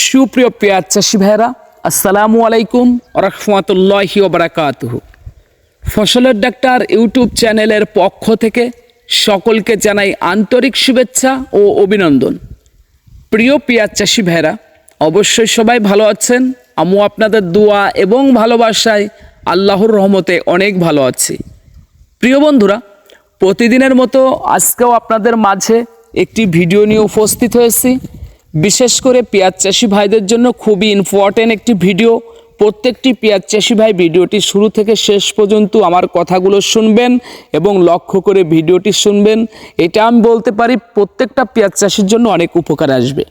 সুপ্রিয় পেঁয়াজ চাষি ভাইরা আসসালামু আলাইকুম রহমতুল্লাহি ওবরাকাতুহু ফসলের ডাক্তার ইউটিউব চ্যানেলের পক্ষ থেকে সকলকে জানাই আন্তরিক শুভেচ্ছা ও অভিনন্দন। প্রিয় পেঁয়াজ চাষি ভাইরা অবশ্যই সবাই ভালো আছেন। আমিও আপনাদের দোয়া এবং ভালোবাসায় আল্লাহর রহমতে অনেক ভালো আছি। প্রিয় বন্ধুরা, প্রতিদিনের মতো আজকেও আপনাদের মাঝে একটি ভিডিও নিয়ে উপস্থিত হয়েছি। বিশেষ করে পেঁয়াজ চাষি ভাইদের জন্য খুবই ইম্পর্ট্যান্ট একটি ভিডিও প্রত্যেকটি পেঁয়াজ চাষি ভাই ভিডিওটি শুরু থেকে শেষ পর্যন্ত আমার কথাগুলো শুনবেন এবং লক্ষ্য করে ভিডিওটি শুনবেন। এটা আমি বলতে পারি প্রত্যেকটা পেঁয়াজ চাষির জন্য অনেক উপকার আসবে।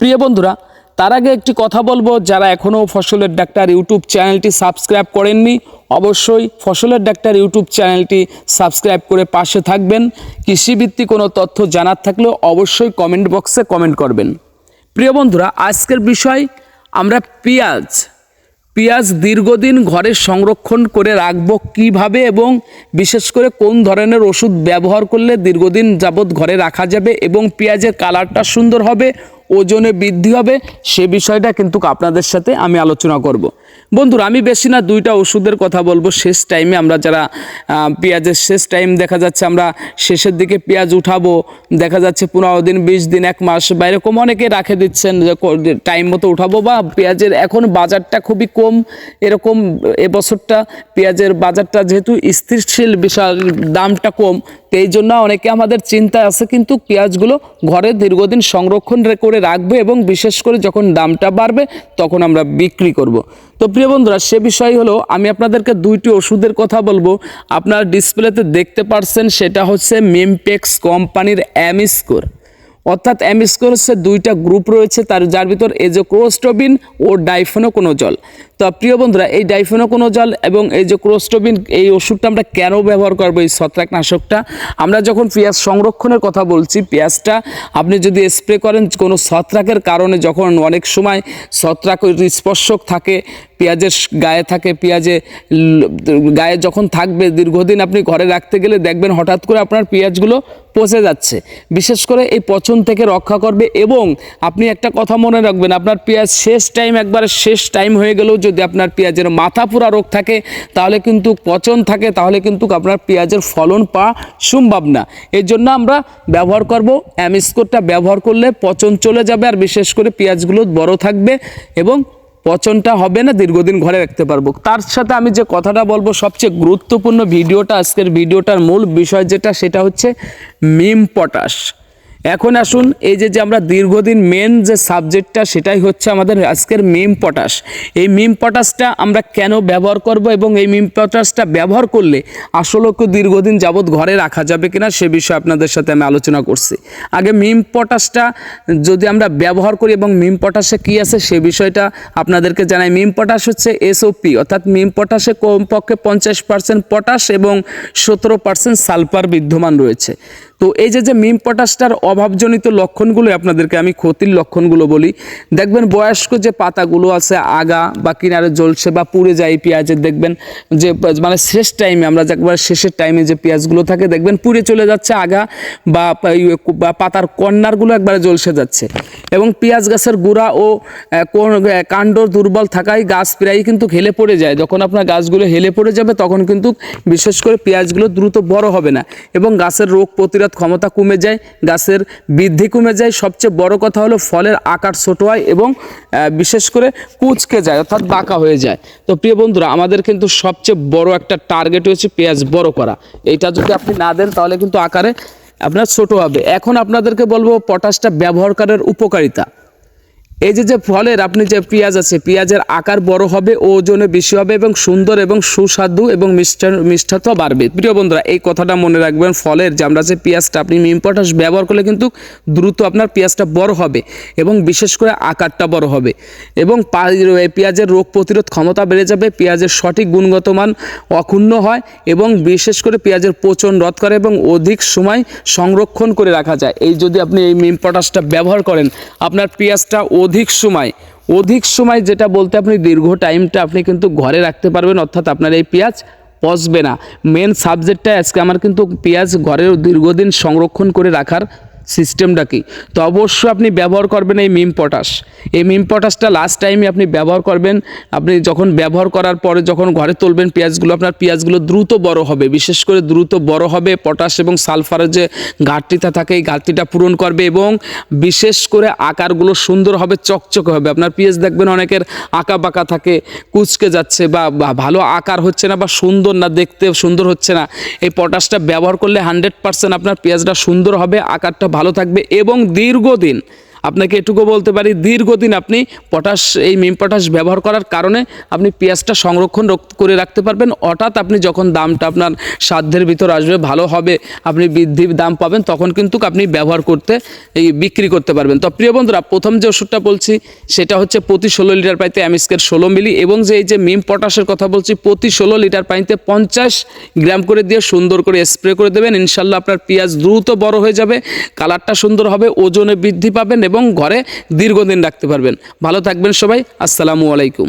প্রিয় বন্ধুরা, তার আগে একটি কথা বলব, যারা এখনও ফসলের ডাক্তার ইউটিউব চ্যানেলটি সাবস্ক্রাইব করেননি, অবশ্যই ফসলের ডাক্তার ইউটিউব চ্যানেলটি সাবস্ক্রাইব করে পাশে থাকবেন। কৃষিভিত্তিক কোনো তথ্য জানার থাকলেও অবশ্যই কমেন্ট বক্সে কমেন্ট করবেন। প্রিয় বন্ধুরা, আজকের বিষয় আমরা পেঁয়াজ। পেঁয়াজ দীর্ঘদিন ঘরে সংরক্ষণ করে রাখব কীভাবে এবং বিশেষ করে কোন ধরনের ওষুধ ব্যবহার করলে দীর্ঘদিন যাবৎ ঘরে রাখা যাবে এবং পেঁয়াজের কালারটা সুন্দর হবে ওজনে বৃদ্ধি হবে, সে বিষয়টা কিন্তু আপনাদের সাথে আমি আলোচনা করব। বন্ধুরা, আমি বেশি না দুইটা ওষুধের কথা বলব। শেষ টাইমে আমরা যারা পেঁয়াজের শেষ টাইম দেখা যাচ্ছে, আমরা শেষের দিকে পেঁয়াজ উঠাবো। দেখা যাচ্ছে পনেরো দিন, বিশ দিন, এক মাস বা এরকম অনেকে রাখে দিচ্ছেন যে টাইম মতো উঠাবো বা পেঁয়াজের এখন বাজারটা খুবই কম। এরকম এবছরটা পেঁয়াজের বাজারটা যেহেতু স্থিরশীল বিশাল, দামটা কম এই জন্য অনেকে আমাদের চিন্তা আছে, কিন্তু পেঁয়াজগুলো ঘরে দীর্ঘদিন সংরক্ষণ রে- করে রাখবে এবং বিশেষ করে যখন দামটা বাড়বে তখন আমরা বিক্রি করব। তো প্রিয় বন্ধুরা, সে বিষয় হলো আমি আপনাদেরকে দুইটি ওষুধের কথা বলব। আপনারা ডিসপ্লেতে দেখতে পারছেন, সেটা হচ্ছে মিমপেক্স কোম্পানির অ্যামিস্কোর অর্থাৎ অ্যামিস্কোর হচ্ছে দুইটা গ্রুপ রয়েছে, তার যার ভিতর এজোক্রোস্টোবিন ও ডাইফেনোকোনোজল। তো প্রিয় বন্ধুরা, এই ডাইফেনোকোনোজল এবং এই যে ক্রোস্টোবিন এই ওষুধটা আমরা কেন ব্যবহার করব এই ছত্রাকনাশকটা? আমরা যখন পেঁয়াজ সংরক্ষণের কথা বলছি, পেঁয়াজটা আপনি যদি স্প্রে করেন কোনো ছত্রাকের কারণে, যখন অনেক সময় ছত্রাক স্পর্শক থাকে পেঁয়াজের গায়ে থাকে, পেঁয়াজে গায়ে যখন থাকবে, দীর্ঘদিন আপনি ঘরে রাখতে গেলে দেখবেন হঠাৎ করে আপনার পেঁয়াজগুলো পচে যাচ্ছে। বিশেষ করে এই পচন থেকে রক্ষা করবে এবং আপনি একটা কথা মনে রাখবেন, আপনার পেঁয়াজ শেষ টাইম একবার শেষ টাইম হয়ে গেলেও যদি আপনার পেঁয়াজের মাথা পুরা রোগ থাকে, তাহলে কিন্তু পচন থাকে, তাহলে কিন্তু আপনার পেঁয়াজের ফলন পাওয়া সম্ভব না। এর জন্য আমরা ব্যবহার করব অ্যামিস্কোরটা, ব্যবহার করলে পচন চলে যাবে, আর বিশেষ করে পেঁয়াজগুলো বড় থাকবে এবং পচনটা হবে না, দীর্ঘদিন ঘরে রাখতে পারব। তার সাথে আমি যে কথাটা বলব, সবচেয়ে গুরুত্বপূর্ণ ভিডিওটা, আজকের ভিডিওটার মূল বিষয় যেটা, সেটা হচ্ছে মিম পটাশ। এখন আসুন, এই যে যে আমরা দীর্ঘদিন মেন যে সাবজেক্টটা সেটাই হচ্ছে আমাদের আজকের মিম পটাশ এই মিম পটাশটা আমরা কেন ব্যবহার করব এবং এই মিম পটাশটা ব্যবহার করলে আসলে কি দীর্ঘদিন যাবৎ ঘরে রাখা যাবে কিনা, সে বিষয়ে আপনাদের সাথে আমি আলোচনা করছি। আগে মিম পটাশটা যদি আমরা ব্যবহার করি এবং মিম পটাশে কী আছে, সে বিষয়টা আপনাদেরকে জানাই। মিম পটাশ হচ্ছে এসওপি অর্থাৎ মিম পটাশে কমপক্ষে পঞ্চাশ পার্সেন্ট পটাশ এবং সতেরো পার্সেন্ট সালফার বিদ্যমান রয়েছে। তো এই যে যে মিম পটাশটার অভাবজনিত লক্ষণগুলো আপনাদেরকে আমি ক্ষতির লক্ষণগুলো বলি। দেখবেন বয়স্ক যে পাতাগুলো আছে, আগা বা কিনারে জ্বলছে বা পুড়ে যায় পেঁয়াজের, দেখবেন যে মানে শেষ টাইমে আমরা একবার শেষের টাইমে যে পেঁয়াজগুলো থাকে, দেখবেন পুড়ে চলে যাচ্ছে আগা বা পাতার কর্নারগুলো একবারে জ্বলসে যাচ্ছে। এবং পেঁয়াজ গাছের গুঁড়া ও কাণ্ড দুর্বল থাকায় গাছ প্রায়ই কিন্তু হেলে পড়ে যায়। যখন আপনার গাছগুলো হেলে পড়ে যাবে, তখন কিন্তু বিশেষ করে পেঁয়াজগুলো দ্রুত বড় হবে না। এবং গাছের রোগ প্রতিরোধ ক্ষমতা কমে যায়, গাছের বৃদ্ধি কমে যায়। সবচেয়ে বড় কথা হলো ফলের আকার ছোট হয় এবং বিশেষ করে কুচকে যায়, অর্থাৎ বাঁকা হয়ে যায়। তো প্রিয় বন্ধুরা, আমাদের কিন্তু সবচেয়ে বড় একটা টার্গেট হচ্ছে পেঁয়াজ বড় করা। এইটা যদি আপনি না দেন, তাহলে কিন্তু আকারে আপনার ছোট হবে। এখন আপনাদেরকে বলব পটাশটা ব্যবহার করার উপকারিতা। এই যে যে ফলের, আপনি যে পেঁয়াজ আছে, পেঁয়াজের আকার বড় হবে ওজনে বেশি হবে এবং সুন্দর এবং সুস্বাদু এবং মিষ্টা মিষ্টতা বাড়বে। প্রিয় বন্ধুরা, এই কথাটা মনে রাখবেন, ফলের যে আমরা যে পেঁয়াজটা, আপনি পটাশ ব্যবহার করলে কিন্তু দ্রুত আপনার পেঁয়াজটা বড় হবে এবং বিশেষ করে আকারটা বড় হবে এবং পেঁয়াজের রোগ প্রতিরোধ ক্ষমতা বেড়ে যাবে, পেঁয়াজের সঠিক গুণগত মান অক্ষুণ্ণ হয় এবং বিশেষ করে পেঁয়াজের পচন রোধ করে এবং অধিক সময় সংরক্ষণ করে রাখা যায়। এই যদি আপনি এই পটাশটা ব্যবহার করেন, আপনার পেঁয়াজটা অধিক সময় অধিক সময় যেটা বলতে আপনি দীর্ঘ টাইমটা আপনি কিন্তু ঘরে রাখতে পারবেন, অর্থাৎ আপনার এই পেঁয়াজ পচবে না। মেন সাবজেক্টটা আজকে আমার কিন্তু পেঁয়াজ ঘরের দীর্ঘদিন সংরক্ষণ করে রাখার সিস্টেমটা কি? তো অবশ্যই আপনি ব্যবহার করবেন এই মিম পটাশ। এই মিম পটাশটা লাস্ট টাইমে আপনি ব্যবহার করবেন। আপনি যখন ব্যবহার করার পরে যখন ঘরে তুলবেন, পেঁয়াজগুলো আপনার পেঁয়াজগুলো দ্রুত বড় হবে। বিশেষ করে দ্রুত বড় হবে পটাশ এবং সালফারের যে ঘাটতিটা থাকে, এই ঘাটতিটা পূরণ করবে এবং বিশেষ করে আকারগুলো সুন্দর হবে, চকচকে হবে। আপনার পেঁয়াজ দেখবেন অনেকের আঁকা বাঁকা থাকে, কুচকে যাচ্ছে বা ভালো আকার হচ্ছে না বা সুন্দর না, দেখতে সুন্দর হচ্ছে না। এই পটাশটা ব্যবহার করলে হান্ড্রেড পার্সেন্ট আপনার পেঁয়াজটা সুন্দর হবে, আকারটা ভালো থাকবে এবং দীর্ঘদিন আপনাকে এটুকু বলতে পারি, দীর্ঘদিন আপনি পটাশ এই মিম পটাশ ব্যবহার করার কারণে আপনি পেঁয়াজটা সংরক্ষণ রক- করে রাখতে পারবেন। হঠাৎ আপনি যখন দামটা আপনার সাধ্যের ভিতর আসবে, ভালো হবে, আপনি বৃদ্ধি দাম পাবেন, তখন কিন্তু আপনি ব্যবহার করতে, এই বিক্রি করতে পারবেন। তো প্রিয় বন্ধুরা, প্রথম যে ওষুধটা বলছি, সেটা হচ্ছে প্রতি ষোলো লিটার পাইতে অ্যামিস্কের ষোলো মিলি এবং যে এই যে মিম পটাশের কথা বলছি, প্রতি ষোলো লিটার পানিতে পঞ্চাশ গ্রাম করে দিয়ে সুন্দর করে স্প্রে করে দেবেন। ইনশাল্লাহ আপনার পেঁয়াজ দ্রুত বড় হয়ে যাবে, কালারটা সুন্দর হবে, ওজনে বৃদ্ধি পাবেন এবং ঘরে দীর্ঘদিন রাখতে পারবেন। ভালো থাকবেন সবাই আসসালামু আলাইকুম।